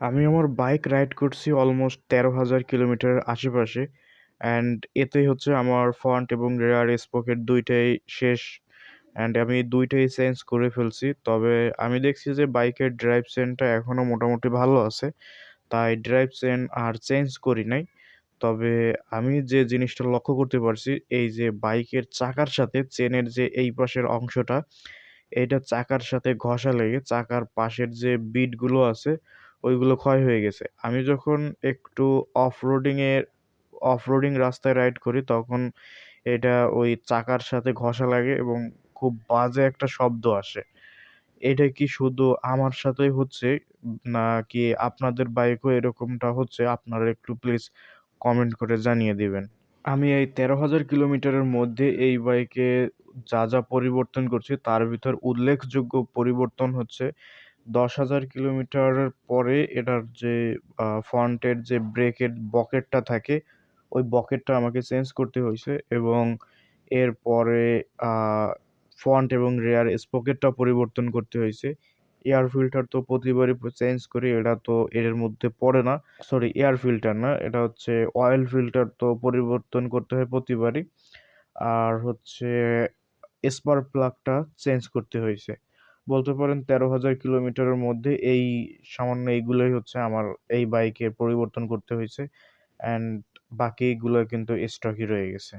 আমি আমার bike ride করছি অলমোস্ট তেরো হাজার কিলোমিটারের আশেপাশে অ্যান্ড এতেই হচ্ছে আমার ফ্রন্ট এবং রেয়ার স্পকেট দুইটাই শেষ অ্যান্ড আমি দুইটাই চেঞ্জ করে ফেলছি। তবে আমি দেখছি যে বাইকের ড্রাইভ চেনটা এখনও মোটামুটি ভালো আছে, তাই ড্রাইভ চেন আর চেঞ্জ করি নাই। তবে আমি যে জিনিসটা লক্ষ্য করতে পারছি, এই যে বাইকের চাকার সাথে চেনের যে এই পাশের অংশটা, এইটা চাকার সাথে ঘষা লেগে চাকার পাশের যে বিটগুলো আছে ওইগুলো ক্ষয় হয়ে গেছে। আমি যখন একটু অফ রোডিংয়ের অফ রোডিং রাস্তায় রাইড করি, তখন এটা ওই চাকার সাথে ঘষা লাগে এবং খুব বাজে একটা শব্দ আসে। এটা কি শুধু আমার সাথেই হচ্ছে, নাকি আপনাদের বাইকও এরকমটা হচ্ছে? আপনারা একটু প্লিজ কমেন্ট করে জানিয়ে দিবেন। আমি এই তেরো হাজার কিলোমিটারের মধ্যে এই বাইকে যা যা পরিবর্তন করছি, তার ভিতর উল্লেখযোগ্য পরিবর্তন হচ্ছে দশ হাজার কিলোমিটারের পরে এটার যে ফ্রন্টের যে ব্রেকের বকেটটা থাকে, ওই বকেটটা আমাকে চেঞ্জ করতে হয়েছে এবং এরপরে ফ্রন্ট এবং রেয়ার স্পকেটটা পরিবর্তন করতে হয়েছে। এয়ার ফিল্টার তো প্রতিবারই চেঞ্জ করি এটা তো এর মধ্যে পড়ে না, সরি, এয়ার ফিল্টার না, এটা হচ্ছে অয়েল ফিল্টার তো পরিবর্তন করতে হয় প্রতিবারই। আর হচ্ছে স্পার্ক প্লাগটা চেঞ্জ করতে হয়েছে। বলতে পারেন তেরো হাজার কিলোমিটারের মধ্যে এই সামান্য এইগুলোই হচ্ছে আমার এই বাইকে পরিবর্তন করতে হয়েছে অ্যান্ড বাকিগুলো কিন্তু স্টকই রয়ে গেছে।